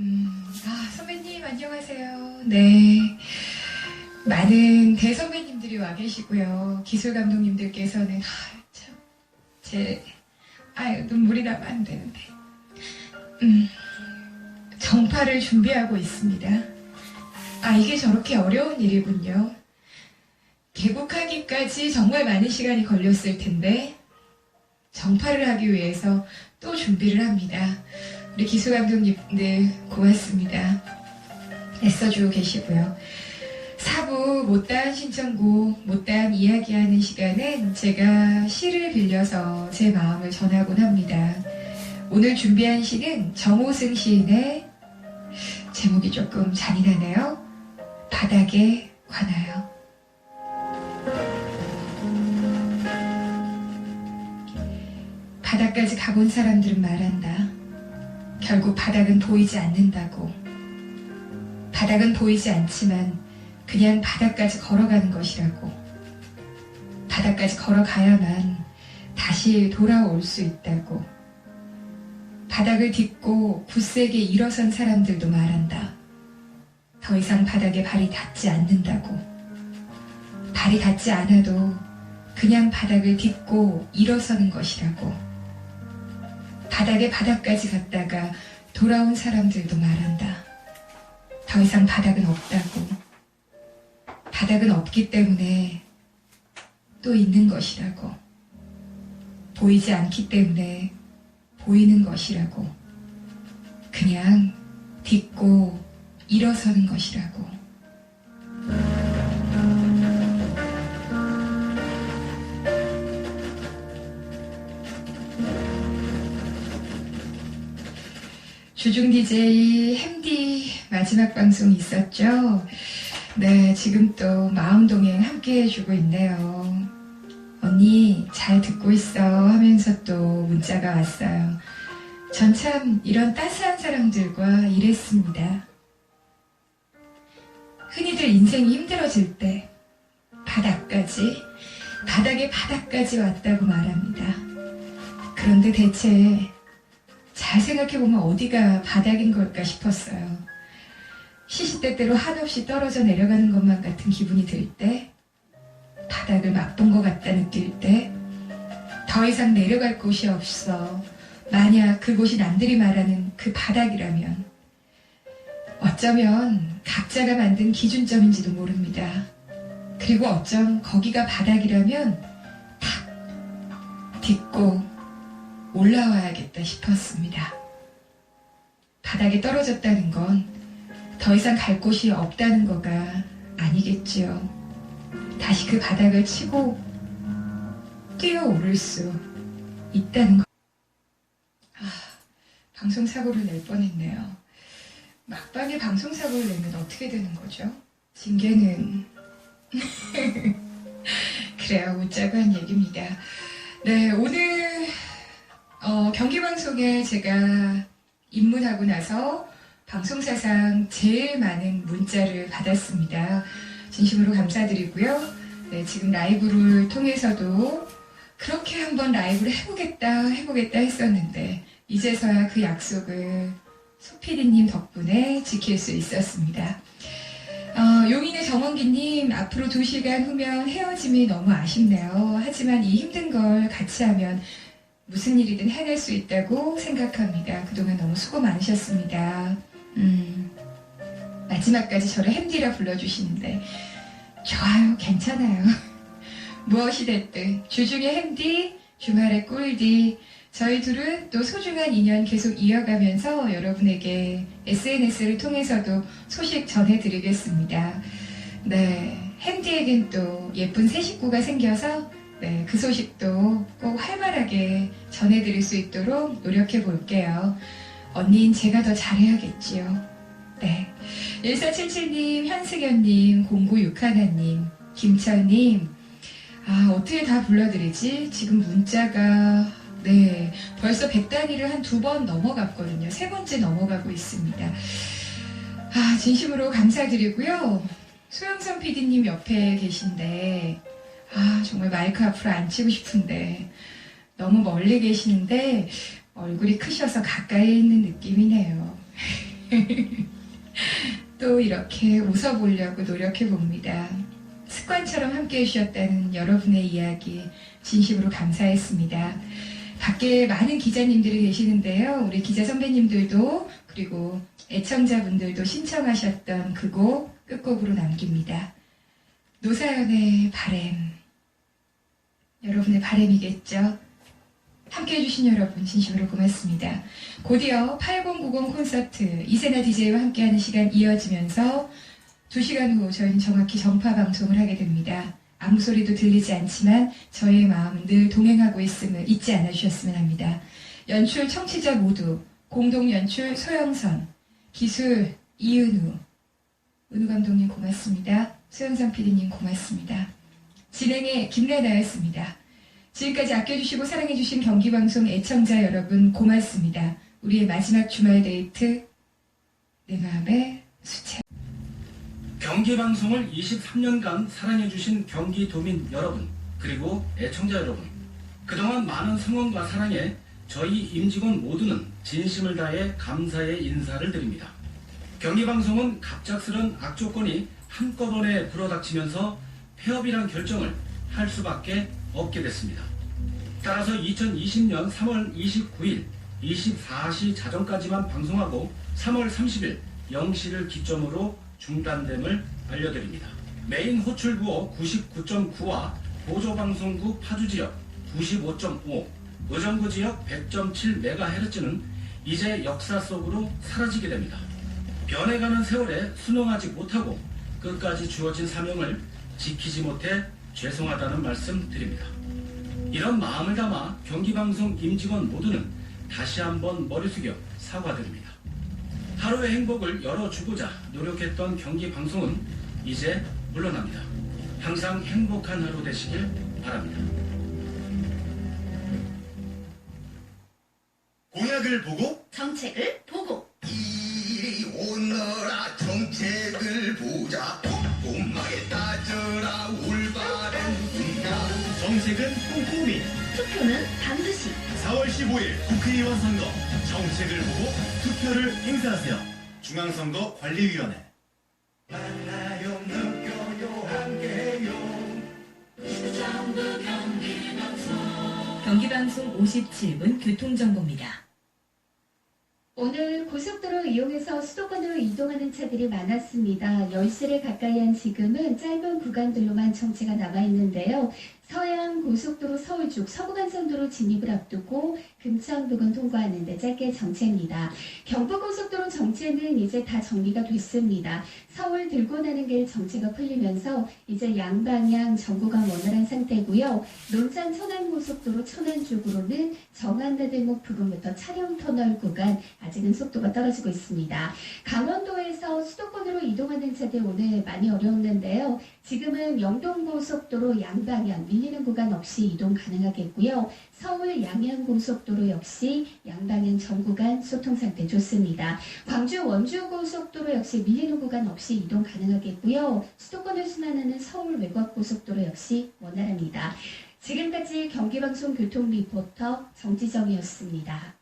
음, 아, 선배님, 안녕하세요. 네. 많은 대선배님들이 와 계시고요. 기술 감독님들께서는, 아, 참, 제, 아유, 눈물이 나면 안 되는데. 음, 정파를 준비하고 있습니다. 아, 이게 저렇게 어려운 일이군요. 개국하기까지 정말 많은 시간이 걸렸을 텐데, 정파를 하기 위해서 또 준비를 합니다. 우리 기수 감독님들 고맙습니다. 애써주고 계시고요. 사부 못다한 신청곡, 못다한 이야기하는 시간은 제가 시를 빌려서 제 마음을 전하곤 합니다. 오늘 준비한 시는 정호승 시인의 제목이 조금 잔인하네요. 바닥에 관하여. 바닥까지 가본 사람들은 말한다. 결국 바닥은 보이지 않는다고. 바닥은 보이지 않지만 그냥 바닥까지 걸어가는 것이라고. 바닥까지 걸어가야만 다시 돌아올 수 있다고. 바닥을 딛고 굳세게 일어선 사람들도 말한다. 더 이상 바닥에 발이 닿지 않는다고. 발이 닿지 않아도 그냥 바닥을 딛고 일어서는 것이라고. 바닥에 바닥까지 갔다가 돌아온 사람들도 말한다. 더 이상 바닥은 없다고. 바닥은 없기 때문에 또 있는 것이라고. 보이지 않기 때문에 보이는 것이라고. 그냥 딛고 일어서는 것이라고. 주중 DJ 햄디 마지막 방송 있었죠? 네, 지금 또 마음동행 함께 해주고 있네요. 언니, 잘 듣고 있어 하면서 또 문자가 왔어요. 전 참 이런 따스한 사람들과 일했습니다. 흔히들 인생이 힘들어질 때 바닥까지, 바닥의 바닥까지 왔다고 말합니다. 그런데 대체 잘 생각해보면 어디가 바닥인 걸까 싶었어요. 시시때때로 한없이 떨어져 내려가는 것만 같은 기분이 들 때, 바닥을 맛본 것 같다 느낄 때, 더 이상 내려갈 곳이 없어. 만약 그곳이 남들이 말하는 그 바닥이라면, 어쩌면 각자가 만든 기준점인지도 모릅니다. 그리고 어쩜 거기가 바닥이라면, 탁, 딛고, 올라와야겠다 싶었습니다. 바닥에 떨어졌다는 건 더 이상 갈 곳이 없다는 거가 아니겠지요. 다시 그 바닥을 치고 뛰어오를 수 있다는 거. 아, 방송사고를 낼 뻔했네요. 막방에 방송사고를 내면 어떻게 되는 거죠? 징계는. 그래요, 웃자고 한 얘기입니다. 네, 오늘 어, 경기방송에 제가 입문하고 나서 방송사상 제일 많은 문자를 받았습니다. 진심으로 감사드리고요. 네, 지금 라이브를 통해서도 그렇게 한번 라이브를 해보겠다, 해보겠다 했었는데, 이제서야 그 약속을 소피디님 덕분에 지킬 수 있었습니다. 어, 용인의 정원기님, 앞으로 2시간 후면 헤어짐이 너무 아쉽네요. 하지만 이 힘든 걸 같이 하면 무슨 일이든 해낼 수 있다고 생각합니다. 그동안 너무 수고 많으셨습니다. 음, 마지막까지 저를 햄디라 불러주시는데, 좋아요, 괜찮아요. 무엇이 됐든, 주중에 햄디, 주말에 꿀디, 저희 둘은 또 소중한 인연 계속 이어가면서 여러분에게 SNS를 통해서도 소식 전해드리겠습니다. 네, 햄디에겐 또 예쁜 새 식구가 생겨서 네, 그 소식도 꼭 활발하게 전해드릴 수 있도록 노력해 볼게요. 언니는 제가 더 잘해야겠지요. 네. 1477님, 현승현님, 0961님, 김철님, 아, 어떻게 다 불러드리지? 지금 문자가, 네, 벌써 100단위를 한 두 번 넘어갔거든요. 세 번째 넘어가고 있습니다. 아, 진심으로 감사드리고요. 소영선 PD님 옆에 계신데, 아, 정말 마이크 앞으로 앉히고 싶은데, 너무 멀리 계시는데, 얼굴이 크셔서 가까이 있는 느낌이네요. 또 이렇게 웃어보려고 노력해 봅니다. 습관처럼 함께 해주셨다는 여러분의 이야기 진심으로 감사했습니다. 밖에 많은 기자님들이 계시는데요. 우리 기자 선배님들도 그리고 애청자분들도 신청하셨던 그 곡 끝곡으로 남깁니다. 노사연의 바램. 여러분의 바램이겠죠? 함께 해주신 여러분 진심으로 고맙습니다. 곧이어 8090 콘서트 이세나 DJ와 함께하는 시간 이어지면서 2시간 후 저희는 정확히 전파 방송을 하게 됩니다. 아무 소리도 들리지 않지만 저희의 마음은 늘 동행하고 있음을 잊지 않아 주셨으면 합니다. 연출 청취자 모두, 공동 연출 소영선, 기술 이은우, 은우 감독님 고맙습니다. 소영선 PD님 고맙습니다. 진행의 김래나였습니다. 지금까지 아껴주시고 사랑해주신 경기방송 애청자 여러분 고맙습니다. 우리의 마지막 주말 데이트 내 마음의 수채 경기 방송을 23년간 사랑해주신 경기도민 여러분, 그리고 애청자 여러분, 그동안 많은 성원과 사랑에 저희 임직원 모두는 진심을 다해 감사의 인사를 드립니다. 경기 방송은 갑작스런 악조건이 한꺼번에 불어닥치면서 폐업이란 결정을 할 수밖에 없게 됐습니다. 따라서 2020년 3월 29일 24시 자정까지만 방송하고 3월 30일 0시를 기점으로 중단됨을 알려드립니다. 메인 호출구호 99.9와 보조방송국 파주지역 95.5, 의정부 지역 100.7MHz는 이제 역사 속으로 사라지게 됩니다. 변해가는 세월에 순응하지 못하고 끝까지 주어진 사명을 지키지 못해 죄송하다는 말씀 드립니다. 이런 마음을 담아 경기방송 임직원 모두는 다시 한번 머리 숙여 사과드립니다. 하루의 행복을 열어주고자 노력했던 경기 방송은 이제 물러납니다. 항상 행복한 하루 되시길 바랍니다. 공약을 보고 정책을 투표는 반드시 4월 15일 국회의원 선거 정책을 보고 투표를 행사하세요 중앙선거관리위원회 만나요 느껴요 함께요 경기방송 57분 교통정보입니다. 오늘 고속도로 이용해서 수도권으로 이동하는 차들이 많았습니다. 10시를 가까이 한 지금은 짧은 구간들로만 정체가 남아있는데요. 서해안 고속도로 서울 쪽 서부간선도로 진입을 앞두고 금천 부근 통과하는 데 짧게 정체입니다. 경부고속도로 정체는 이제 다 정리가 됐습니다. 서울 들고 나는 길 정체가 풀리면서 이제 양방향 전구간 원활한 상태고요. 논산 천안고속도로 천안 쪽으로는 정안나들목 부근부터 차량 터널 구간 아직은 속도가 떨어지고 있습니다. 강원도에서 수도권으로 이동하는 차들 오늘 많이 어려웠는데요. 지금은 영동고속도로 양방향 밀리는 구간 없이 이동 가능하겠고요. 서울 양양고속도로 역시 양방향 전 구간 소통 상태 좋습니다. 광주 원주고속도로 역시 밀리는 구간 없이 이동 가능하겠고요. 수도권을 순환하는 서울 외곽고속도로 역시 원활합니다. 지금까지 경기방송 교통 리포터 정지정이었습니다.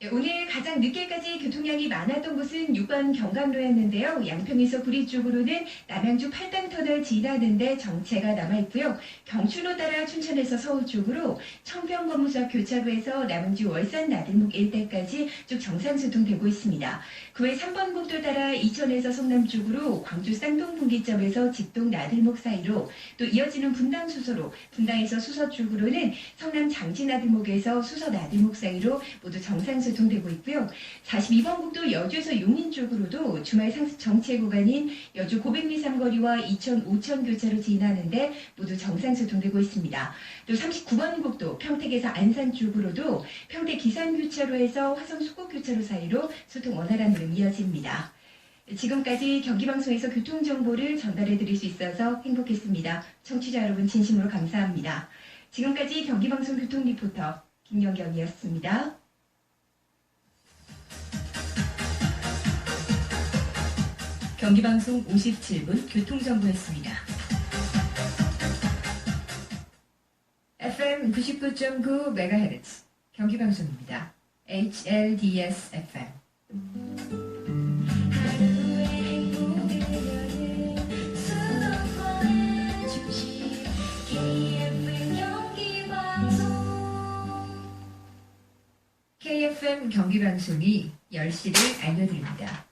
예, 오늘 가장 늦게까지 교통량이 많았던 곳은 6번 경강로였는데요. 양평에서 구리 쪽으로는 남양주 팔당터널 지나는데 정체가 남아있고요. 경춘로 따라 춘천에서 서울 쪽으로 청평검무석 교차구에서 남양주 월산 나들목 일대까지 쭉 정상수통되고 있습니다. 그 외 3번 국도 따라 이천에서 성남 쪽으로 광주 쌍동분기점에서 직동 나들목 사이로 또 이어지는 분당 수서로 분당에서 수서 쪽으로는 성남 장진나들목에서 수서 나들목 사이로 모두 정상 수통되고 있고요. 42번 국도 여주에서 용인 쪽으로도 주말 상습 정체 구간인 여주 고백리 삼거리와 이천 오천 교차로 지나는데 모두 정상수통되고 있습니다. 또 39번 국도 평택에서 안산 쪽으로도 평택 기산 교차로에서 화성 수곡 교차로 사이로 소통 원활한 흐름 이어집니다. 지금까지 경기방송에서 교통정보를 전달해드릴 수 있어서 행복했습니다. 청취자 여러분 진심으로 감사합니다. 지금까지 경기방송 교통리포터 김영경이었습니다. 경기방송 57분 교통정보였습니다. FM 99.9 MHz 경기방송입니다. HLDS FM. KFM 경기방송이 10시를 알려드립니다.